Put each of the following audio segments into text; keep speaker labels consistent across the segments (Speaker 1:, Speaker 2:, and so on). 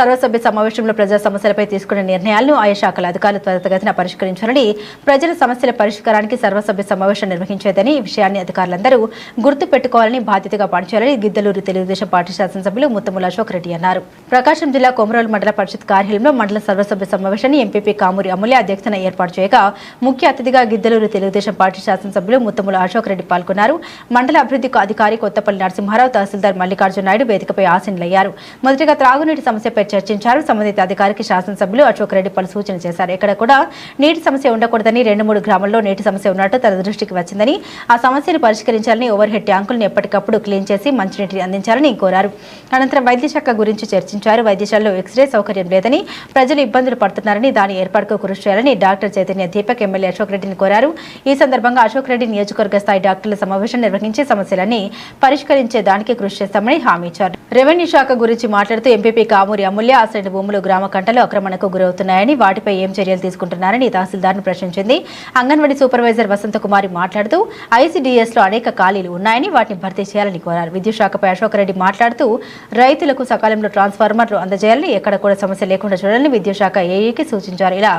Speaker 1: సర్వసభ్య సమావేశంలో ప్రజా సమస్యలపై తీసుకున్న నిర్ణయాలను ఆయా శాఖల అధికారులు త్వరితగతిన పరిష్కరించాలని ప్రజల సమస్యల పరిష్కారానికి సర్వసభ్య సమావేశం నిర్వహించేదని ఈ విషయాన్ని అధికారులందరూ గుర్తు పెట్టుకోవాలని బాధ్యతగా పనిచేయాలని గిద్దలూరు తెలుగుదేశం పార్టీ శాసనసభ్యులు ముత్తముల అశోక్ రెడ్డి అన్నారు. ప్రకాశం జిల్లా కొమరోలు మండల పరిషత్ కార్యాలయంలో మండల సర్వసభ్య సమావేశాన్ని ఎంపీపీ కామూరి అమూల్య అధ్యక్షతన ఏర్పాటు చేయగా ముఖ్య అతిథిగా గిద్దలూరు తెలుగుదేశం పార్టీ శాసనసభ్యులు ముత్తముల అశోక్ రెడ్డి పాల్గొన్నారు. మండల అభివృద్ధి అధికారి కొత్తపల్లి నరసింహారావు తహసీల్దార్ మల్లికార్జున నాయుడు వేదికపై ఆసీనులయ్యారు. మొదటిగా త్రాగునీటి సమస్యపై చర్చించారు. సంబంధిత అధికారికి శాసనసభ్యులు అశోక్ రెడ్డి పలు సూచనలు చేశారు. ఎక్కడ కూడా నీటి సమస్య ఉండకూడదని రెండు మూడు గ్రామాల్లో నీటి సమస్య ఉన్నట్టు తన దృష్టికి వచ్చిందని ఆ సమస్యను పరిష్కరించాలని ఓవర్ హెడ్ ట్యాంకులను ఎప్పటికప్పుడు క్లీన్ చేసి మంచినీటిని అందించాలని కోరారు. అనంతరం వైద్యశాఖ గురించి చర్చించారు. వైద్యశాలలో ఎక్స్రే సౌకర్యం లేదని ప్రజలు ఇబ్బందులు పడుతున్నారని దాని ఏర్పాటుకు కృషి చేయాలని డాక్టర్ చైతన్య దీపక్ ఎమ్మెల్యే అశోక్ రెడ్డిని కోరారు. ఈ సందర్భంగా అశోక్ రెడ్డి నియోజకవర్గ స్థాయి డాక్టర్ల సమావేశం నిర్వహించి సమస్యలన్నీ పరిష్కరించే దానికి కృషి చేస్తామని హామీ ఇచ్చారు. రెవెన్యూ శాఖ గురించి మాట్లాడుతూ ఎంపీపీ కామూరి అమూల్య ఆశ్రయ భూములు గ్రామ కంటలు ఆక్రమణకు గురవుతున్నాయని వాటిపై ఏం చర్యలు తీసుకుంటున్నారని తహసీల్దార్ను ప్రశ్నించింది. అంగన్వాడీ సూపర్వైజర్ వసంత కుమారి మాట్లాడుతూ ఐసీడీఎస్లో అనేక ఖాళీలు ఉన్నాయని వాటిని భర్తీ చేయాలని కోరారు. విద్యుత్ శాఖపై అశోక్ రెడ్డి మాట్లాడుతూ రైతులకు సకాలంలో ట్రాన్స్ఫార్మర్లు అందజేయాలని ఎక్కడ కూడా సమస్య లేకుండా చూడాలని విద్యుత్ శాఖ ఏఈకి సూచించారు. ఇలా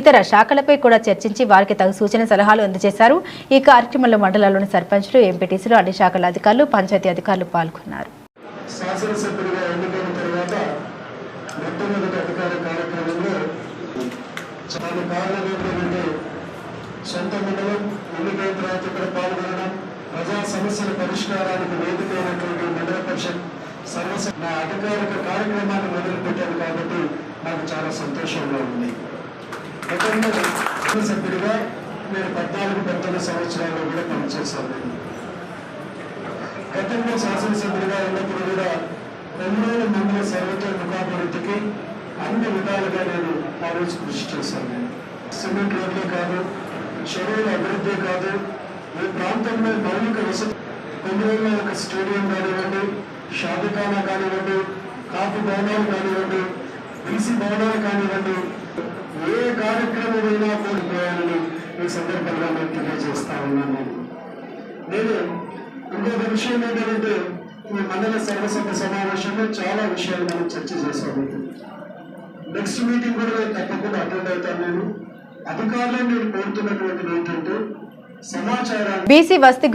Speaker 1: ఇతర శాఖలపై కూడా చర్చించి వారికి తగు సూచన సలహాలు అందజేశారు. ఈ కార్యక్రమంలో మండలాల్లోని సర్పంచ్లు ఎంపీటీసీలు అన్ని శాఖల అధికారులు పంచాయతీ అధికారులు పాల్గొన్నారు
Speaker 2: శాసనసభ్యుడిగా ఎన్నికైన తర్వాత మొట్టమొదటి అధికార కార్యక్రమంలో దాని కారణం ఏంటంటే సొంత మండలం ఎన్నికైన తర్వాత ఇక్కడ పాల్గొనడం ప్రజా సమస్యల పరిష్కారానికి వేదికైనటువంటి మండల పరిషత్ సమస్య నా అధికారిక కార్యక్రమాన్ని మొదలుపెట్టాను కాబట్టి నాకు చాలా సంతోషంగా ఉంది. గతంలో సభ్యుడిగా నేను పద్నాలుగు పద్దెనిమిది సంవత్సరాల్లో కూడా పనిచేశాను. నేను గతంలో శాసనసభ్యుడిగా ఉన్నప్పుడు కూడా రెండు వేల మందిల సర్వతో ముఖాభివృద్ధికి అన్ని విధాలుగా నేను ఆ రోజు కృషి చేశాను. నేను సిమెంట్ రోడ్లే కాదు చెరువుల అభివృద్ధి కాదు ఈ ప్రాంతంలో మౌలిక వసతి కొమ్మూరులో ఒక స్టేడియం కానివ్వండి షాదిఖానా కానివ్వండి కాఫీ భవనాలు కానివ్వండి బీసీ భవనాలు కానివ్వండి ఏ కార్యక్రమమైనా కోల్పోయాలని ఈ సందర్భంగా నేను తెలియజేస్తా ఉన్నాను. నేను ఇంకొక విషయం ఏంటంటే ఈ మండల సర్వసభ్య సమావేశంలో చాలా విషయాలు మనం చర్చ చేశాము. నెక్స్ట్ మీటింగ్ కూడా నేను తప్పకుండా అటెండ్ అవుతాను నేను. అధికారులను నేను కోరుతున్నటువంటిది ఏంటంటే సమాచారాన్ని
Speaker 1: బీసీ వసతి